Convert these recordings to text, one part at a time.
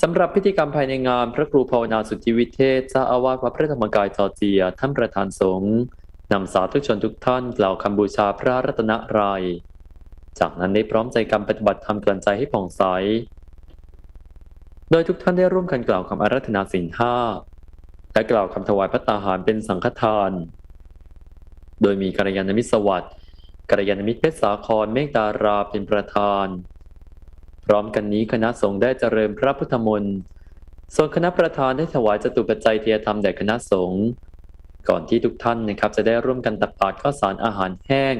สำหรับพิธีกรรมภายในงานพระครูภาวนาสุทธิวิเทศเจ้าอาวาสวัดพระธรรมกายจอร์เจีย ท่านประธานสงฆ์นำสาธุชนทุกท่านกล่าวคำบูชาพระรัตนตรัย จากนั้นได้พร้อมใจกันปฏิบัติธรรมกลั่นใจให้ผ่องใส โดยทุกท่านได้ร่วมกันกล่าวคำอารัธนาศีลห้าและกล่าวคำถวายพระตาหารเป็นสังฆทาน โดยมีกัลยาณมิตรสวัสดิ์กัลยาณมิตรเพชรสาครเมฆดาราเป็นประธาน พร้อมกันนี้คณะสงฆ์ได้เจริญพระพุทธมนต์ส่วนคณะประธานได้ถวายจตุปัจจัยเทียธรรมแด่คณะสงฆ์ก่อนที่ทุกท่านนะครับจะได้ร่วมกันตักบาตรข้าวสารอาหารแห้ง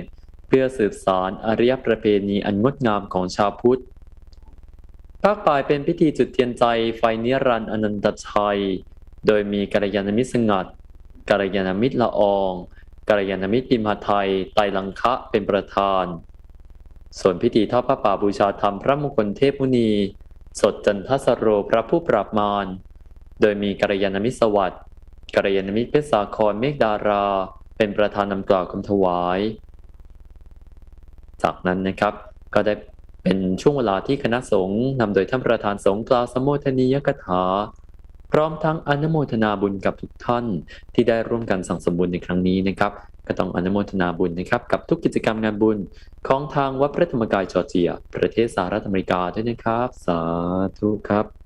เพื่อสืบสารอริยประเพณีอันงดงามของชาวพุทธภาคบ่ายเป็นพิธีจุดเทียนใจไฟนิรันดร์อนันตชัย โดยมีกัลยาณมิตรสงัดกัลยาณมิตรละอองกัลยาณมิตรปิมหาไทยไตรลังคะเป็นประธาน ส่วนพิธีทอดพระป่าบูชาธรรมพระมงคลเทพมุนี สดจันทสโรพระผู้ปราบมารโดยมีกัลยาณมิตรสวัสดิ์กัลยาณมิตรเพชรสาครเมฆดารา เป็นประธานนำกล่าวคำถวาย จากนั้นนะครับก็ได้เป็นช่วงเวลาที่คณะสงฆ์นำโดยท่านประธานสงฆ์กล่าวสมโภชนียกถา พร้อมทั้งอนุโมทนาบุญกับทุกท่านที่ได้ร่วมกันสั่งสมบุญในครั้งนี้นะครับก็ต้องอนุโมทนาบุญนะครับกับทุกกิจกรรมงานบุญของทางวัดพระธรรมกายจอร์เจีย ประเทศสหรัฐอเมริกาด้วยนะครับ สาธุครับ